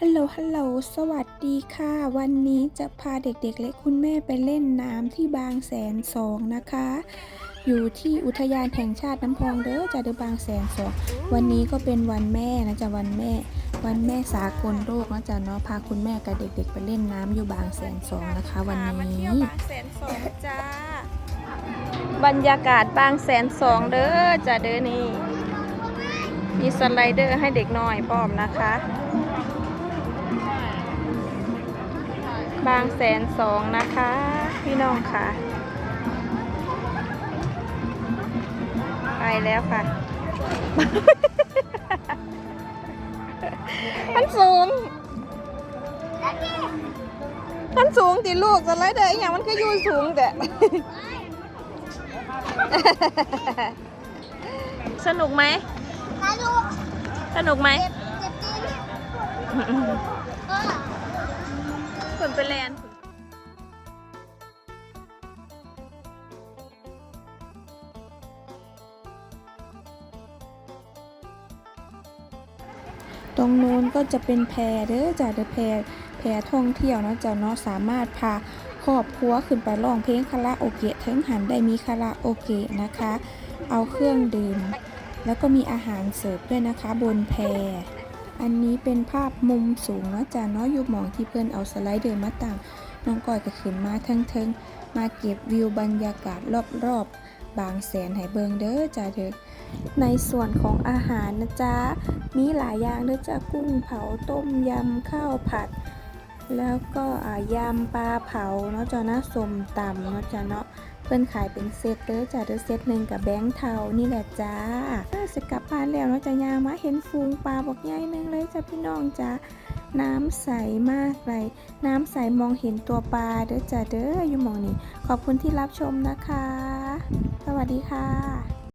ฮัลโหล ฮัลโหล สวัสดีค่ะ วันนี้จะพาเด็กๆ และคุณแม่ไปเล่นน้ำที่บางแสนสองนะคะ อยู่ที่อุทยานแห่งชาติน้ำพองเด้อจะเดอบางแสนสอง วันนี้ก็เป็นวันแม่นะจ๊ะวันแม่ วันแม่สากลโลกนะจ๊ะเนาะ พาคุณแม่กับเด็กๆ ไปเล่นน้ำอยู่บางแสนสองนะคะ วันนี้เที่ยวบางแสนสองจ้า บรรยากาศบางแสนสองเด้อจ้าเด้อนี่ มีสไลเดอร์ให้เด็กน้อยพร้อมนะคะ บางแสนสองนะคะ พี่น้องค่ะ ไปแล้วค่ะ มันสูงมันสูงติลูกสไลเดอร์อหย่างมันก็อยู่สูงแต่สนุกไหม สนุกไหมฝ นไปแลนด์ตรงนู้นก็จะเป็นแพเด้อจ้ะเดอแพแพท่องเที่ยวเนาะจ้ะเนาะสามารถพาครอบครัวขึ้นไปร้องเพลงคาราโอเกะเทิงหันได้มีคาราโอเกะนะคะ เอาเครื่องดื่ม แล้วก็มีอาหารเสิร์ฟด้วยนะคะบนแพ อันนี้เป็นภาพมุมสูงเนาะจ้ะเนาะอยู่หมองที่เพื่อนเอาสไลด์เดินมาต่างน้องก้อยก็ขึ้นมาเทิงๆมาเก็บวิวบรรยากาศรอบๆบางแสนให้เบิงเด้อจ้ะเด้อในส่วนของอาหารนะจ๊ะมีหลายอย่างเด้อจ้ากุ้งเผาต้มยำข้าวผัด แล้วก็อ่ายำปลาเผาเนาะจ้ะนะสมตำเนาะจ้ะเนาะเพิ่นขายเป็นเซตเด้อจ้ะเด้อเซตหนึ่งกับแบงค์เทานี่แหละจ้าจะกลับบ้านแล้วเนาะจ้ะยางมาเห็นฟูงปลาบอกใหญ่หนึงเลยจ้ะพี่น้องจ้ะน้ำใสมากเลย น้ำใสมองเห็นตัวปลาเด้อจ้ะเด้ออยู่มองนี้ขอบคุณที่รับชมนะคะ สวัสดีค่ะ